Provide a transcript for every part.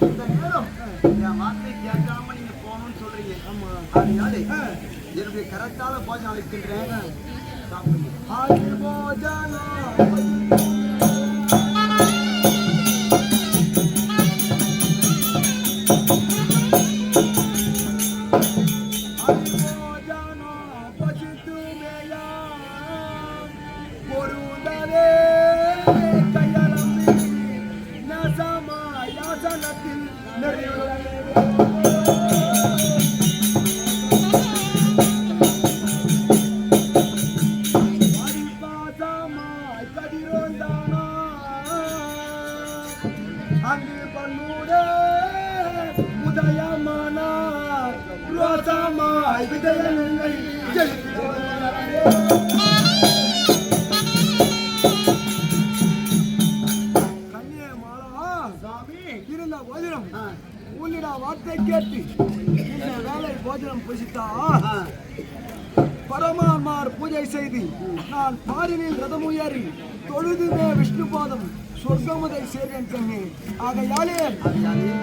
இந்த நேரம் என் வார்த்தை கேட்காம நீங்க போகணும்னு சொல்றீங்க ஆமா. அதனால. என்னுடைய கரெக்டான போஜனம் ஆதி போஜனம் அங்கு பண்ணூட உதயமானா ரோசமாய் சாமி இருந்த போதிலும். உன்னிட வார்த்தை கேட்டு இந்த வேலை போஜனம் புசித்தா ஆ. பரமான்மார் பூஜை செய்து நான் பாரினில் ரதம் உயரி தொழுதுமே விஷ்ணு பாதம் சொர்க்கமதை சேர்வேன் கண்ணே ஆகையாலே கண்ணே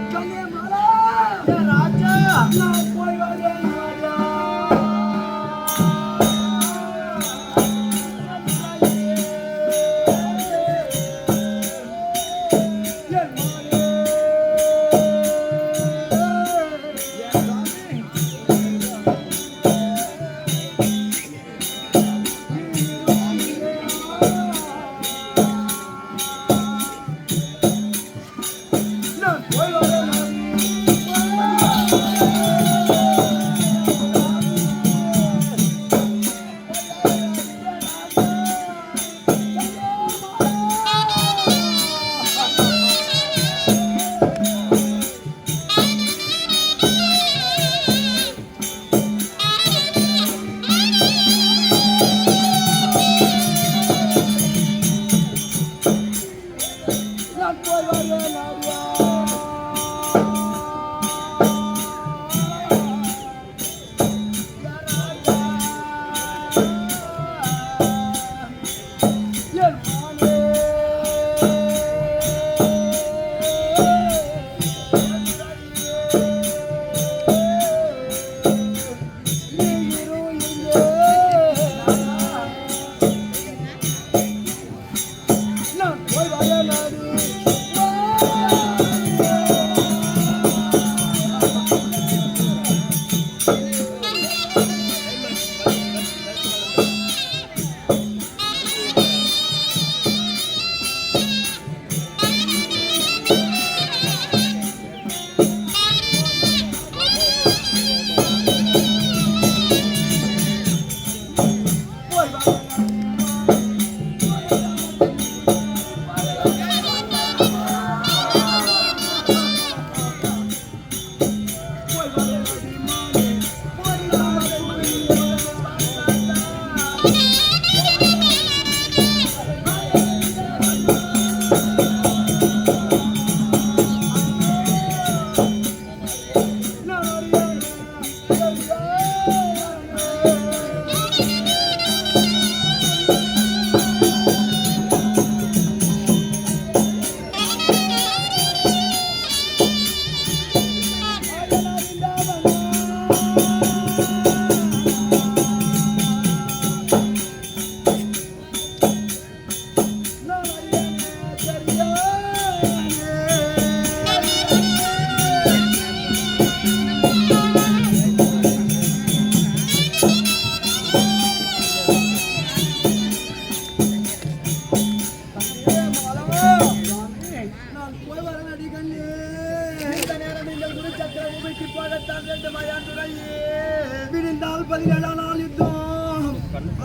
விடிந்தால் பதினேழாம் நாள் யுத்தம்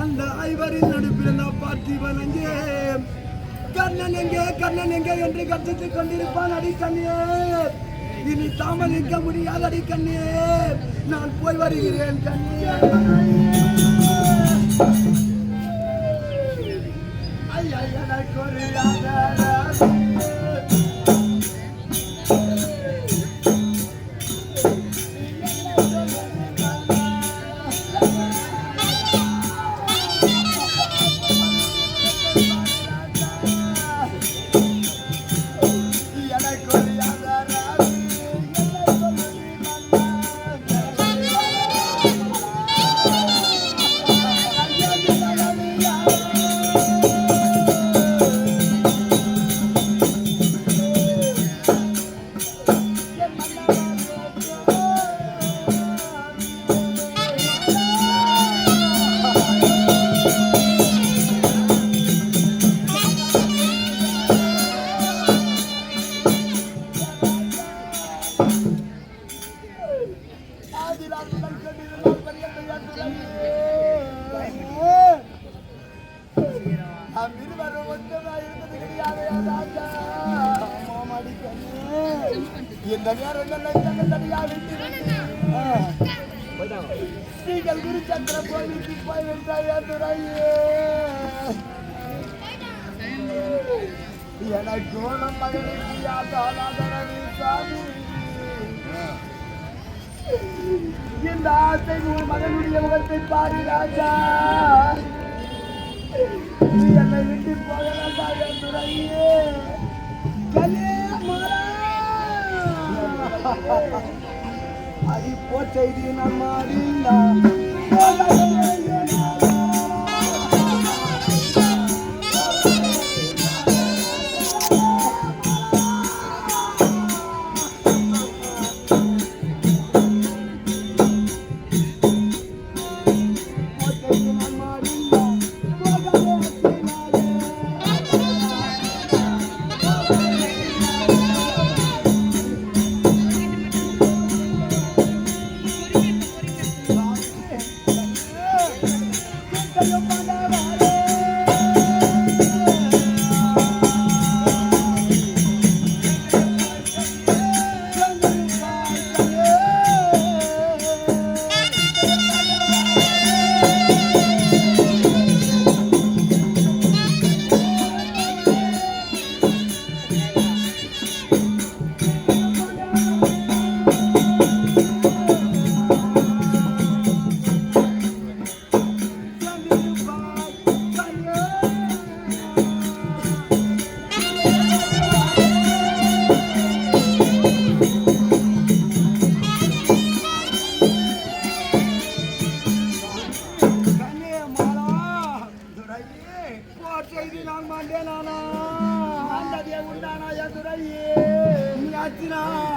அந்த ஐவரின் நடுப்பில் பார்த்திபன் அங்கே கண்ணன் எங்கே கண்ணன் எங்கே என்று கர்ஜித்துக் கொண்டிருப்பான் அடி இனி தாமதிக்க முடியாது அடிக்கண்ணே நான் போய் வருகிறேன் கண்ணே. ஐயா எனக்கு இந்த நேரம் தங்கள் தனியா கோவிலுக்கு போய் எனக்கு நம் மகனுக்கு யாத்தாலாதரவி சாமி. இந்த ஆசை உன் மகனுடைய முகத்தை பாரு ராஜா. என்னை விட்டு போகலாம் துறையே அடி போச்செய்தி நம்ம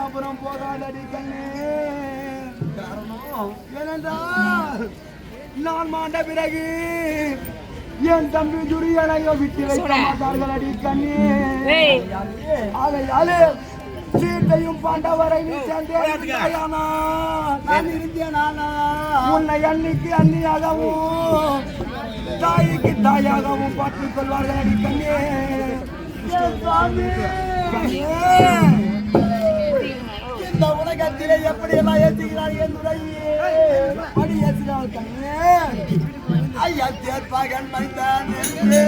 அப்புறம் போகாதடி கண்ணே. காரணம்? ஏனென்றால் நான் மாண்ட பிறகு என் தம்பி துரியனையோ விட்டு வைக்க மாட்டார்கள் அடி கண்ணே. ஆகையாலே சீட்டையும் பாண்டவரை நீ சந்தேகமானா நான் இருந்தேன் நானா உன்னை அன்னைக்கு அன்னியாகவும் தாய்க்கு தாயாகவும் பார்த்துக் கொள்வார்கள் அடி கண்ணே. இந்த உலகத்திலே எப்படி எல்லாம் ஏற்றுகிறார் என் அடி ஏற்றினார் ஐயா தேர்ப்பாகன் என்று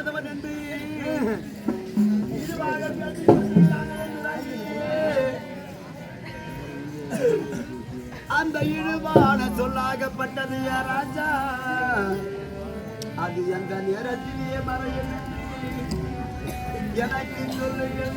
இல்லாதவன் என்று. அந்த இழுவான சொல்லாகப்பட்டது ராஜா. அது எந்த நேரத்திலே மறையும் எனக்கு சொல்லுங்கள்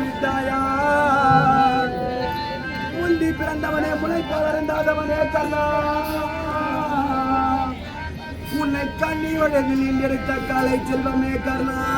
விட்டாயா உந்தி பிறந்தவனே முளைக்க வளர்ந்தாதவனே கர்ணா. உன்னை கண்ணி வழங்கில் எடுத்த காலை செல்வமே கர்ணா.